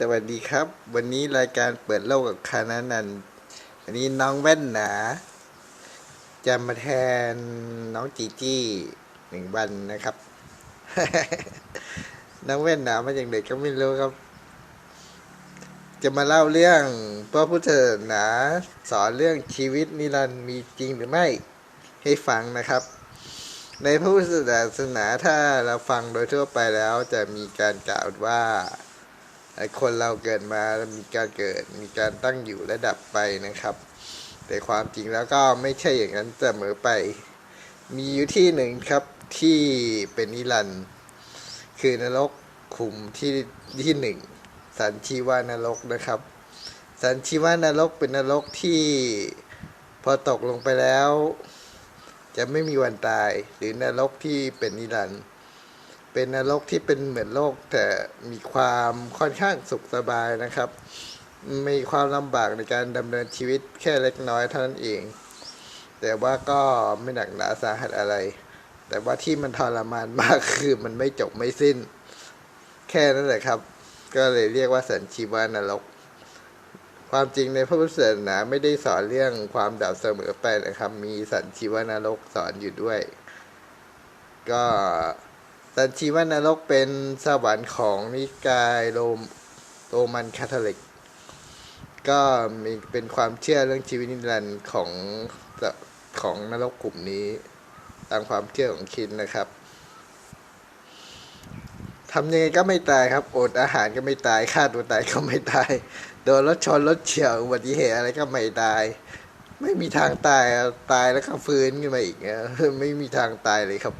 สวัสดีครับ วันนี้รายการเปิดโลกกับคานานันวันนี้น้องแว่นหนา จะมาแทนน้องจีจี้หนึ่งวันนะครับ น้องแว่นหนามาจากเด็กก็ไม่รู้ครับ จะมาเล่าเรื่องพระพุทธศาสนาสอนเรื่องชีวิตนิรันดร์มีจริงหรือไม่ให้ฟังนะครับ ในพระพุทธศาสนาถ้าเราฟังโดยทั่วไปแล้วจะมีการกล่าวว่า คนเราเกิดมามีการเกิดมีการตั้งอยู่และดับไปนะครับ แต่ความจริงแล้วก็ไม่ใช่อย่างนั้นเสมอไป มีอยู่ที่หนึ่งครับที่เป็นนิรันด์คือนรกขุมที่ที่หนึ่งสันชีวานรกนะครับ สันชีวานรกเป็นนรกที่พอตกลงไปแล้ว จะไม่มีวันตายหรือนรกที่เป็นนิรันดร์ เป็นนรกที่เป็นเหมือนโลก แต่มีความค่อนข้างสุขสบายนะครับ มีความลำบากในการดำเนินชีวิตแค่เล็กน้อยเท่านั้นเอง แต่ว่าก็ไม่หนักหนาสาหัสอะไร แต่ว่าที่มันทรมานมากคือมันไม่จบไม่สิ้น แค่นั้นแหละครับ ก็เลยเรียกว่าสันชีวานรก ความจริงในพระพุทธศาสนาไม่ได้สอนเรื่องความดับเสมอไปนะครับ มีสันชีวานรกสอนอยู่ด้วย ก็ สันชีวานรกเป็นสวรรค์ของนิกายโรมโรมันคาทอลิก ก็มีเป็นความเชื่อเรื่องชีวิตนิรันดร์ของของนรกกลุ่มนี้ตามความเชื่อของคินนะครับทำยังไงก็ไม่ตายครับ อดอาหารก็ไม่ตายฆ่าตัวตายก็ไม่ตาย โดนรถชนรถเฉียวอุบัติเหตุอะไรก็ไม่ตาย ไม่มีทางตายตายแล้วก็ฟื้นขึ้นมาอีกไม่มีทางตายเลยครับ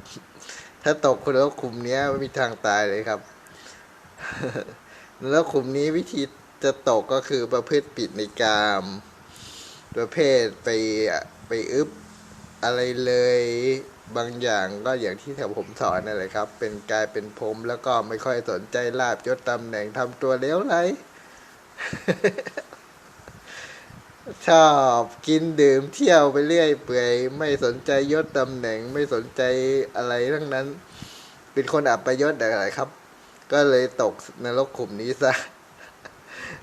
ถ้าตกคนแล้วกลุ่มนี้ไม่มีทางตายเลยครับ แล้วกลุ่มนี้วิธีจะตกก็คือประพฤติผิดในกามประเภทไปไปอึบอะไรเลยบางอย่างก็อย่างที่แถวผมสอนนั่นแหละครับ เป็นกายเป็นผมแล้วก็ไม่ค่อยสนใจลาบยศตำแหน่งทำตัวเลี้ยวไหล ชอบกินดื่มเที่ยวไปเรื่อยเปื่อยไม่สนใจยศตำแหน่งไม่สนใจอะไรทั้งนั้น เป็นคนอับประยศอะไรครับ ก็เลยตกนรกขุมนี้ซะ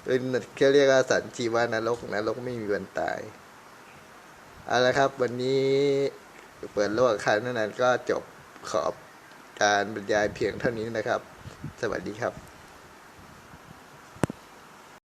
เป็นเขาเรียกว่าสันชีวานรกนรกไม่มีวันตายเอาละครับ วันนี้เปิดโลกอาคารนั้นก็จบขอบการบรรยายเพียงเท่านี้นะครับ สวัสดีครับ